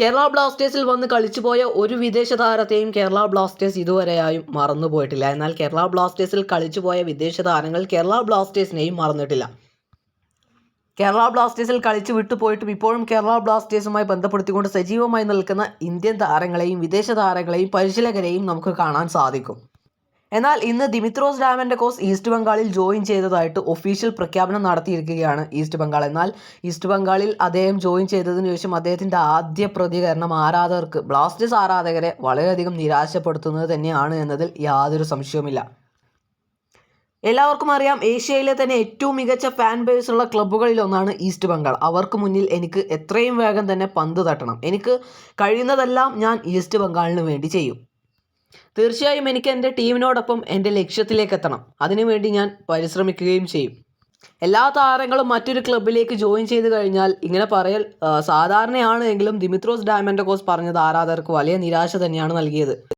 കേരള ബ്ലാസ്റ്റേഴ്സിൽ വന്ന് കളിച്ചുപോയ ഒരു വിദേശ താരത്തെയും കേരള ബ്ലാസ്റ്റേഴ്സ് ഇതുവരെയായും മറന്നുപോയിട്ടില്ല. എന്നാൽ കേരള ബ്ലാസ്റ്റേഴ്സിൽ കളിച്ചുപോയ വിദേശ താരങ്ങൾ കേരള ബ്ലാസ്റ്റേഴ്സിനെയും മറന്നിട്ടില്ല. കേരള ബ്ലാസ്റ്റേഴ്സിൽ കളിച്ചു വിട്ടുപോയിട്ടും ഇപ്പോഴും കേരള ബ്ലാസ്റ്റേഴ്സുമായി ബന്ധപ്പെടുത്തിക്കൊണ്ട് സജീവമായി നിൽക്കുന്ന ഇന്ത്യൻ താരങ്ങളെയും വിദേശ താരങ്ങളെയും പരിശീലകരെയും നമുക്ക് കാണാൻ സാധിക്കും. എന്നാൽ ഇന്ന് ദിമിത്രോസ് ഡാമൻഡക്കോസ് ഈസ്റ്റ് ബംഗാളിൽ ജോയിൻ ചെയ്തതായിട്ട് ഒഫീഷ്യൽ പ്രഖ്യാപനം നടത്തിയിരിക്കുകയാണ് ഈസ്റ്റ് ബംഗാൾ. എന്നാൽ ഈസ്റ്റ് ബംഗാളിൽ അദ്ദേഹം ജോയിൻ ചെയ്തതിനു ശേഷം അദ്ദേഹത്തിന്റെ ആദ്യ പ്രതികരണം ആരാധകർക്ക് ബ്ലാസ്റ്റേഴ്സ് ആരാധകരെ വളരെയധികം നിരാശപ്പെടുത്തുന്നത് തന്നെയാണ് എന്നതിൽ യാതൊരു സംശയവുമില്ല. എല്ലാവർക്കും അറിയാം ഏഷ്യയിലെ തന്നെ ഏറ്റവും മികച്ച ഫാൻ ബേസ് ഉള്ള ക്ലബ്ബുകളിൽ ഒന്നാണ് ഈസ്റ്റ് ബംഗാൾ. അവർക്ക് മുന്നിൽ എനിക്ക് എത്രയും വേഗം തന്നെ പന്ത് തട്ടണം. എനിക്ക് കഴിയുന്നതെല്ലാം ഞാൻ ഈസ്റ്റ് ബംഗാളിന് വേണ്ടി ചെയ്യും. തീർച്ചയായും എനിക്ക് എന്റെ ടീമിനോടൊപ്പം എന്റെ ലക്ഷ്യത്തിലേക്ക് എത്തണം അതിനുവേണ്ടി ഞാൻ പരിശ്രമിക്കുകയും ചെയ്യും. എല്ലാ താരങ്ങളും മറ്റൊരു ക്ലബിലേക്ക് ജോയിൻ ചെയ്ത് കഴിഞ്ഞാൽ ഇങ്ങനെ പറയൽ സാധാരണയാണ് എങ്കിലും ദിമിത്രോസ് ഡാമൻഡോസ് പറഞ്ഞത് ആരാധകർക്ക് വലിയ നിരാശ തന്നെയാണ് നൽകിയത്.